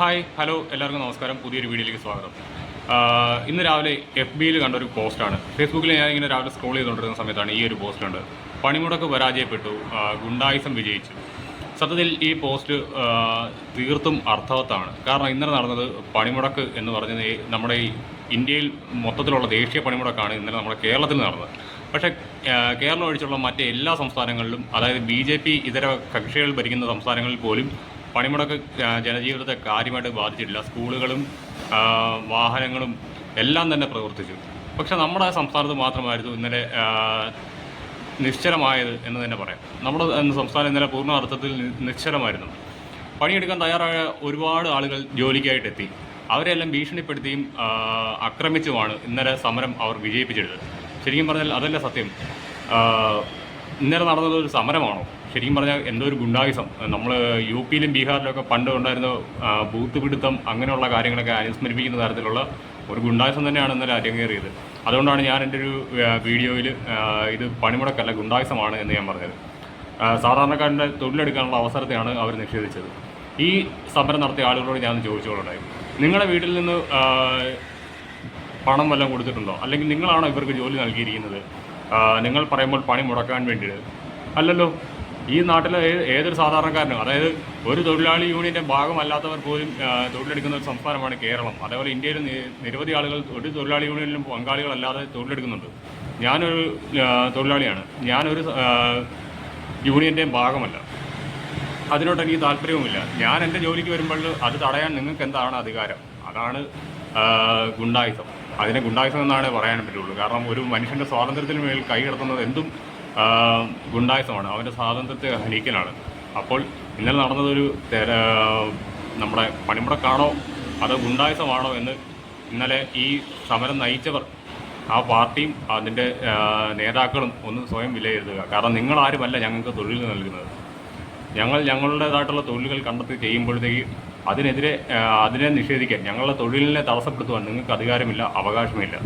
Hi hello എല്ലാവർക്കും നമസ്കാരം. പുതിയൊരു വീഡിയോയിലേക്ക് സ്വാഗതം. ഇന്ന് രാവിലെ എഫ് ബിയിൽ കണ്ട ഒരു പോസ്റ്റാണ് ഫേസ്ബുക്കിൽ ഞാൻ ഇങ്ങനെ രാവിലെ സ്ക്രോൾ ചെയ്തുകൊണ്ടിരുന്ന സമയത്താണ് ഈ ഒരു പോസ്റ്റ് കണ്ടത്. പണിമുടക്ക് പരാജയപ്പെട്ടു. ഗുണ്ടായുസം വിജയിച്ചു. സത്യത്തിൽ ഈ പോസ്റ്റ് തീർത്തും അർത്ഥവത്താണ്. കാരണം ഇന്നലെ നടന്നത് പണിമുടക്ക് എന്ന് പറഞ്ഞത് നമ്മുടെ ഇന്ത്യയിൽ മൊത്തത്തിലുള്ള ദേശീയ പണിമുടക്കാണ് ഇന്നലെ നമ്മുടെ കേരളത്തിൽ നടന്നത്. പക്ഷേ കേരളം ഒഴിച്ചുള്ള മറ്റ് എല്ലാ സംസ്ഥാനങ്ങളിലും അതായത് ബി ജെ പി ഇതര കക്ഷികൾ ഭരിക്കുന്ന സംസ്ഥാനങ്ങളിൽ പോലും പണിമുടക്ക് ജനജീവിതത്തെ കാര്യമായിട്ട് ബാധിച്ചിട്ടില്ല. സ്കൂളുകളും വാഹനങ്ങളും എല്ലാം തന്നെ പ്രവർത്തിച്ചു. പക്ഷെ നമ്മുടെ സംസ്ഥാനത്ത് മാത്രമായിരുന്നു ഇന്നലെ നിശ്ചലമായത് എന്ന് തന്നെ പറയാം. നമ്മുടെ സംസ്ഥാനം ഇന്നലെ പൂർണ അർത്ഥത്തിൽ നിശ്ചലമായിരുന്നു. പണിയെടുക്കാൻ തയ്യാറായ ഒരുപാട് ആളുകൾ ജോലിക്കായിട്ടെത്തി അവരെല്ലാം ഭീഷണിപ്പെടുത്തിയും ആക്രമിച്ചുമാണ് ഇന്നലെ സമരം അവർ വിജയിപ്പിച്ചെടുത്തത്. ശരിക്കും പറഞ്ഞാൽ അതല്ല സത്യം. ഇന്നലെ നടന്നത് ഒരു സമരമാണോ? ശരിക്കും പറഞ്ഞാൽ എന്തോ ഒരു ഗുണ്ടായുസം. നമ്മൾ യു പിയിലും ബീഹാറിലൊക്കെ പണ്ട് ഉണ്ടായിരുന്ന ബൂത്ത് പിടുത്തം അങ്ങനെയുള്ള കാര്യങ്ങളൊക്കെ അനുസ്മരിപ്പിക്കുന്ന തരത്തിലുള്ള ഒരു ഗുണ്ടായുസം തന്നെയാണ് ഇന്നലെ അരങ്ങേറിയത്. അതുകൊണ്ടാണ് ഞാൻ എന്റെ ഒരു വീഡിയോയിൽ ഇത് പണിമുടക്കല്ല ഗുണ്ടായുസമാണ് എന്ന് ഞാൻ പറഞ്ഞത്. സാധാരണക്കാരന്റെ തൊഴിലെടുക്കാനുള്ള അവസരത്തെയാണ് അവർ നിഷേധിച്ചത്. ഈ സമരം നടത്തിയ ആളുകളോട് ഞാൻ ചോദിച്ചോളുണ്ടായി നിങ്ങളുടെ വീട്ടിൽ നിന്ന് പണം വല്ലതും കൊടുത്തിട്ടുണ്ടോ? അല്ലെങ്കിൽ നിങ്ങളാണോ ഇവർക്ക് ജോലി നൽകിയിരിക്കുന്നത്? നിങ്ങൾ പറയുമ്പോൾ പണി മുടക്കാൻ വേണ്ടിയിട്ട്. അല്ലല്ലോ ഈ നാട്ടിലെ ഏതൊരു സാധാരണക്കാരനും അതായത് ഒരു തൊഴിലാളി യൂണിയന്റെ ഭാഗമല്ലാത്തവർ പോലും തൊഴിലെടുക്കുന്ന ഒരു സംസ്ഥാനമാണ് കേരളം. അതേപോലെ ഇന്ത്യയിൽ നിരവധി ആളുകൾ ഒരു തൊഴിലാളി യൂണിയനിലും പങ്കാളികളല്ലാതെ തൊഴിലെടുക്കുന്നുണ്ട്. ഞാനൊരു തൊഴിലാളിയാണ്. ഞാനൊരു ആ, യൂണിയന്റെയും ഭാഗമല്ല. അതിനോട് എനിക്ക് താല്പര്യവുമില്ല. ഞാൻ എന്റെ ജോലിക്ക് വരുമ്പോൾ അത് തടയാൻ നിങ്ങൾക്ക് എന്താണ് അധികാരം? അതാണ് ആ, ഗുണ്ടായുസം അതിനെ ഗുണ്ടായുസം എന്നാണ് പറയാൻ പറ്റുള്ളൂ. കാരണം ഒരു മനുഷ്യന്റെ സ്വാതന്ത്ര്യത്തിന് മേൽ കൈ കിടത്തുന്നത് എന്തും ഗുണ്ടായുസമാണ്. അവന്റെ സ്വാതന്ത്ര്യത്തെ ഹനിക്കലാണ്. അപ്പോൾ ഇന്നലെ നടന്നതൊരു തെര നമ്മുടെ പണിമുടക്കാണോ അതോ ഗുണ്ടായുസമാണോ എന്ന് ഇന്നലെ ഈ സമരം നയിച്ചവർ ആ പാർട്ടിയും അതിന്റെ നേതാക്കളും ഒന്ന് സ്വയം വിലയിരുത്തുക. കാരണം നിങ്ങളാരുമല്ല ഞങ്ങൾക്ക് തൊഴിൽ നൽകുന്നത്. ഞങ്ങൾ ഞങ്ങളുടേതായിട്ടുള്ള തൊഴിലുകൾ കണ്ടെത്തി ചെയ്യുമ്പോഴത്തേക്ക് അതിനെതിരെ അതിനെ നിഷേധിക്കാൻ ഞങ്ങളുടെ തൊഴിലിനെ തടസ്സപ്പെടുത്തുവാൻ നിങ്ങൾക്ക് അധികാരമില്ല അവകാശമില്ല.